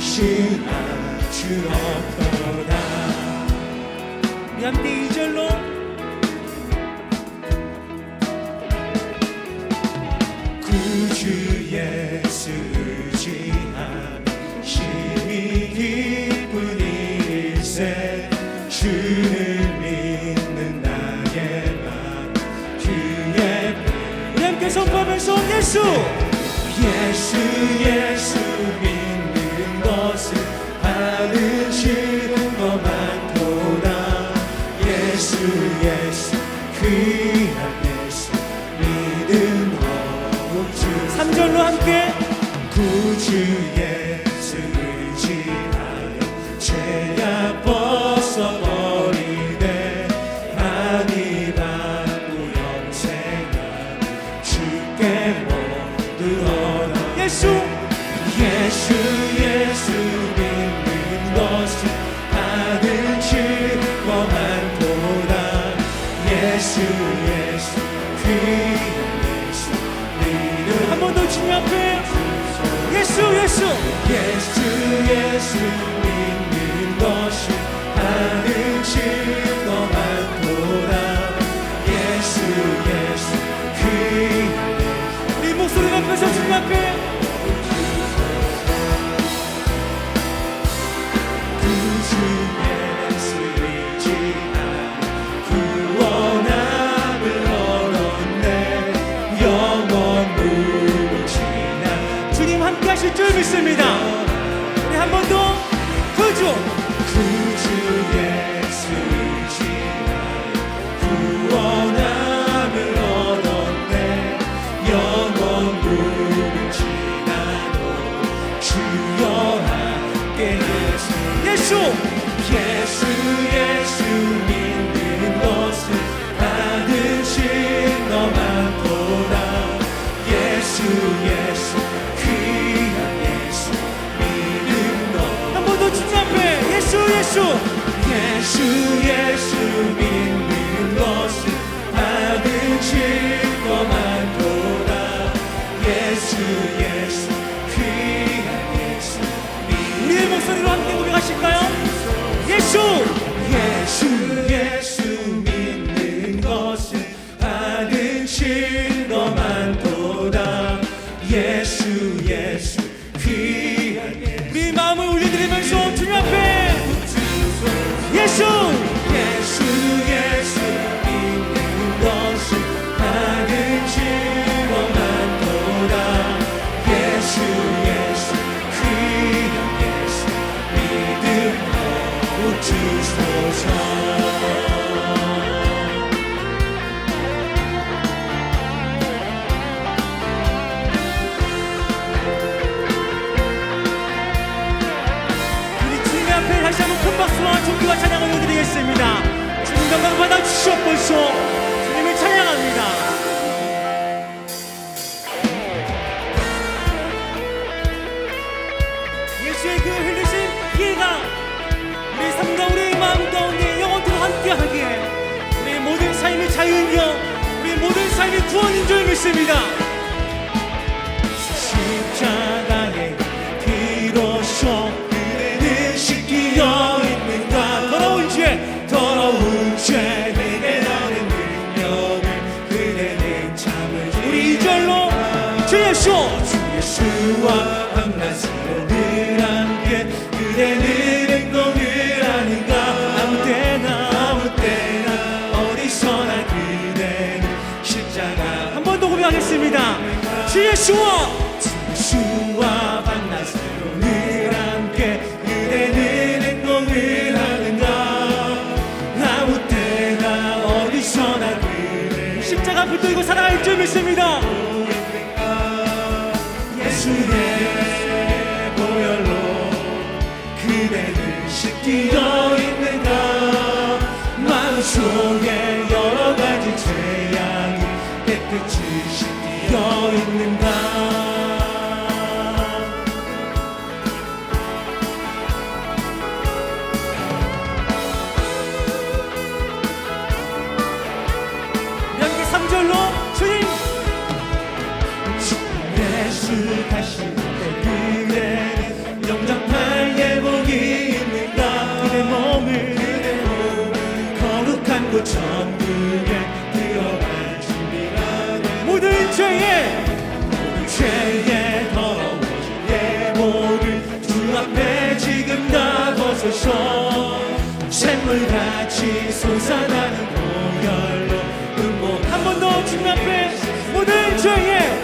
의심할 줄 없도다. 우리 함께 이절로. 구주 예수 의지함 심히 기쁜 일세 주를 믿는 나의 맘 주의 우리 함께 선포하면서 예수 예수 예수 예수 예수. 예수 예수 믿는 것은 받은 증거 많도다 예수 예수 귀한 예수 믿는 것 한 번 더 주님 앞에. 예수 예수. 예수 예수 믿는 고백하실까요? 예수! 예수 예수 믿는 것은 증거 많도다. 예수 예수 귀한 예수. 우리 마음을 올려드리면서 주님 앞에. 예수 박수와 존귀와 찬양을 올려드리겠습니다. 주님 영광 받아 주시옵소서 주님을 찬양합니다. 예수의 그 흘리신 피해가 우리 삶과 우리의 마음 가운데 영원토록 함께하기에 우리의 모든 삶이 자유이며 우리 모든 삶이 구원인 줄 믿습니다 주 예수 주 예수와 늘 함께 그대는 행동을 하는가 아무 때나 아무 때나 어디서나 그대는 십자가. 한 번 더 고백하겠습니다. 주 예수와 그대를 씻기어 있는가? 마음 속에 죄에 죄에 더러워진 예보를 주 앞에 지금 다 벗어 셔 샘물같이 솟아나는 보혈로 음모 한 번 더 주님 앞에 모든 죄에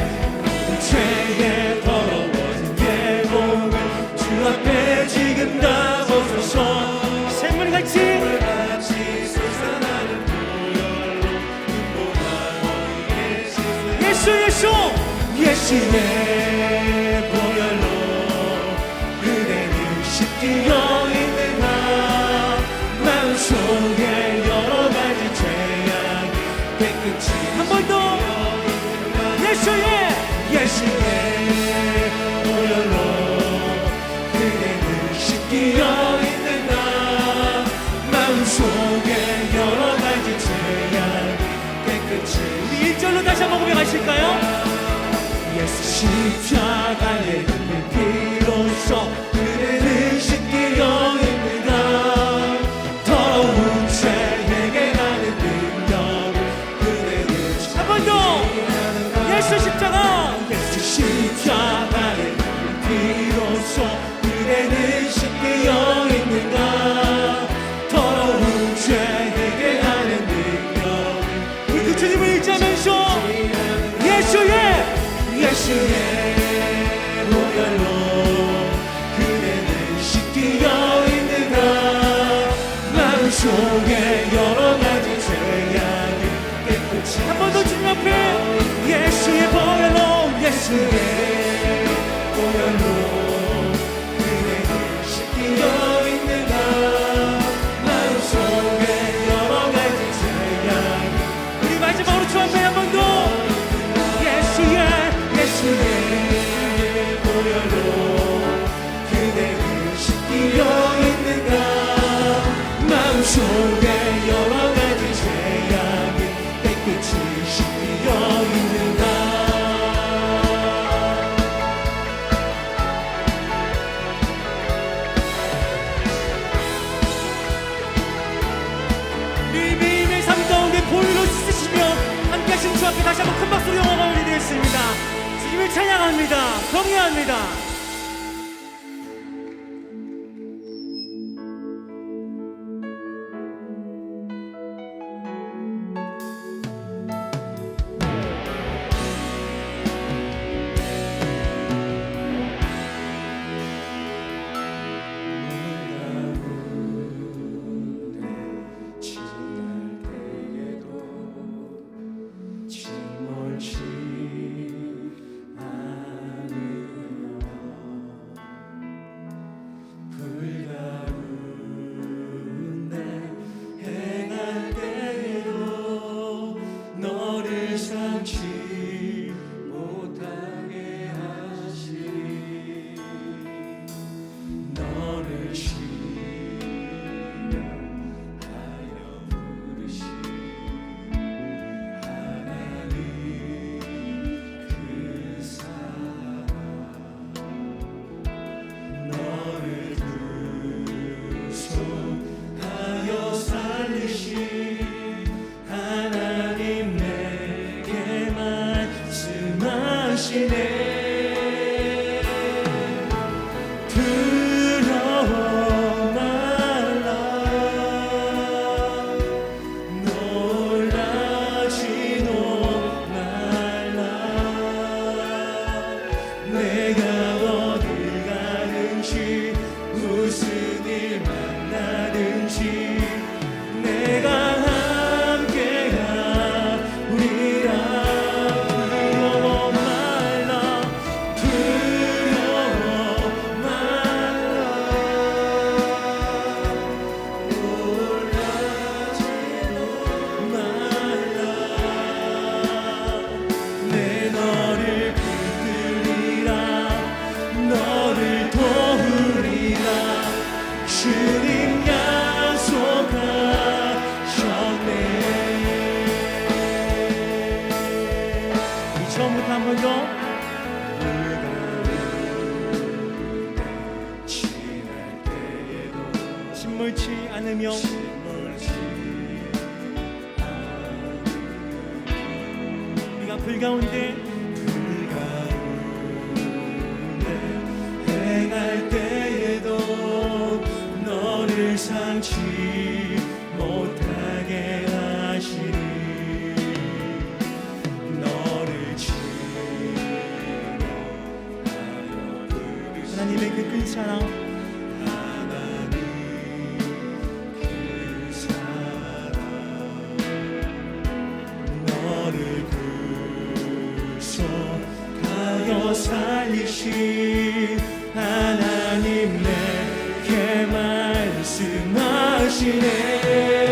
she made. 동요합니다. 동요합니다. 다시 내 you. Amen.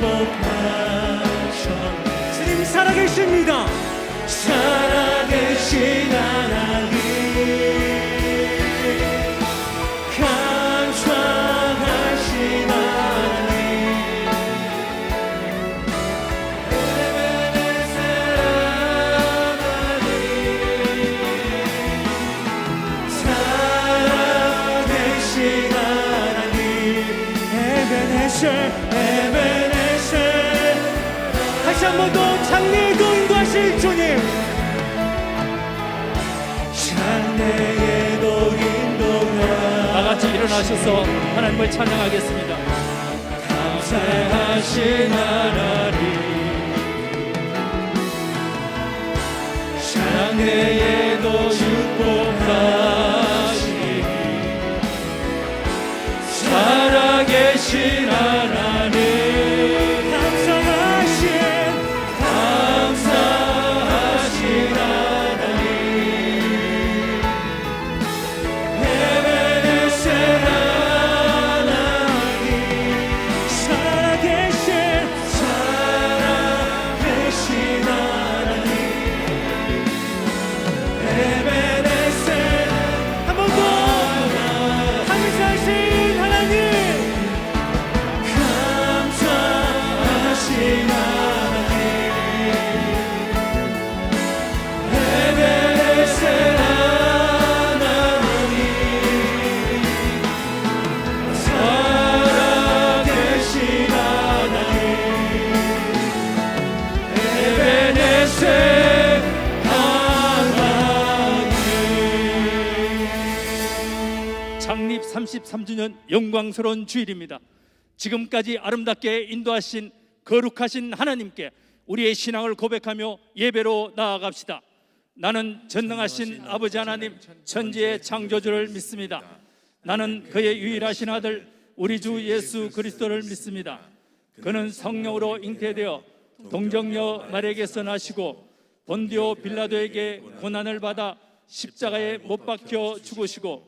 범하셨네 주님 살아계십니다. 살아계신 하나님. 다시 한 번 더 장래의 건과실 주님. 장래의 도인도다 같이 일어나셔서 하나님을 찬양하겠습니다. 감사하신 하나님. 장래의 도 축복하시니 살아계신 하나님. 창립 33주년 영광스러운 주일입니다. 지금까지 아름답게 인도하신 거룩하신 하나님께 우리의 신앙을 고백하며 예배로 나아갑시다. 나는 전능하신 아버지 하나님 천지의 창조주를 믿습니다. 나는 그의 유일하신 아들 우리 주 예수 그리스도를 믿습니다. 그는 성령으로 잉태되어 동정녀 마리에게서 나시고 본디오 빌라도에게 고난을 받아 십자가에 못 박혀 죽으시고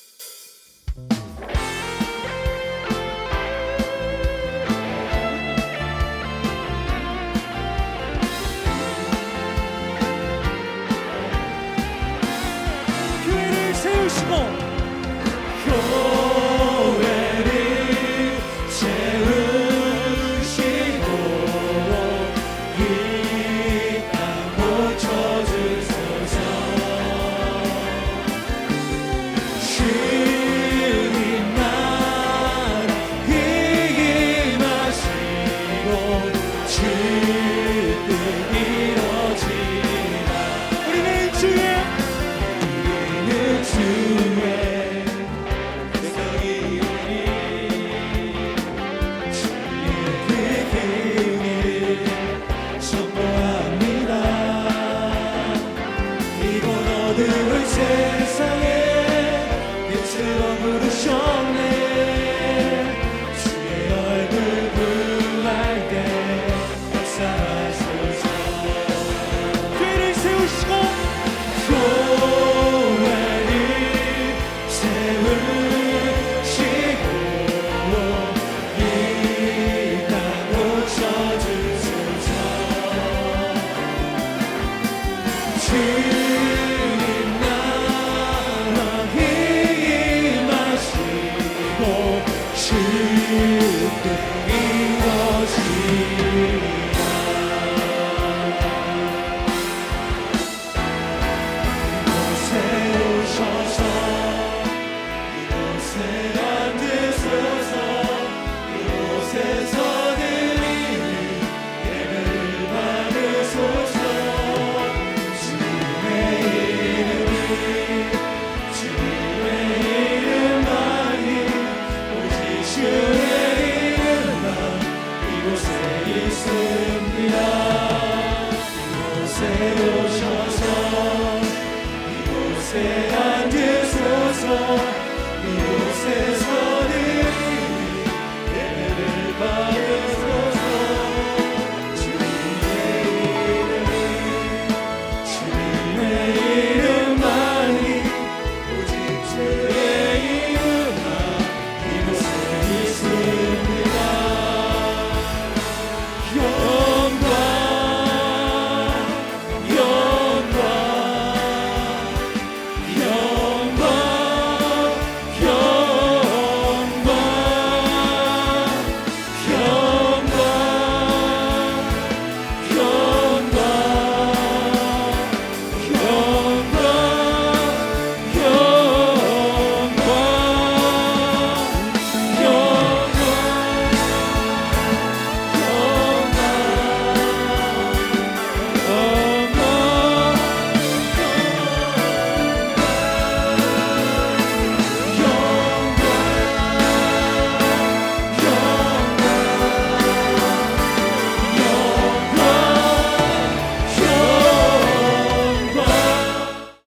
이곳 어두운 세상에 빛으로 부르셨네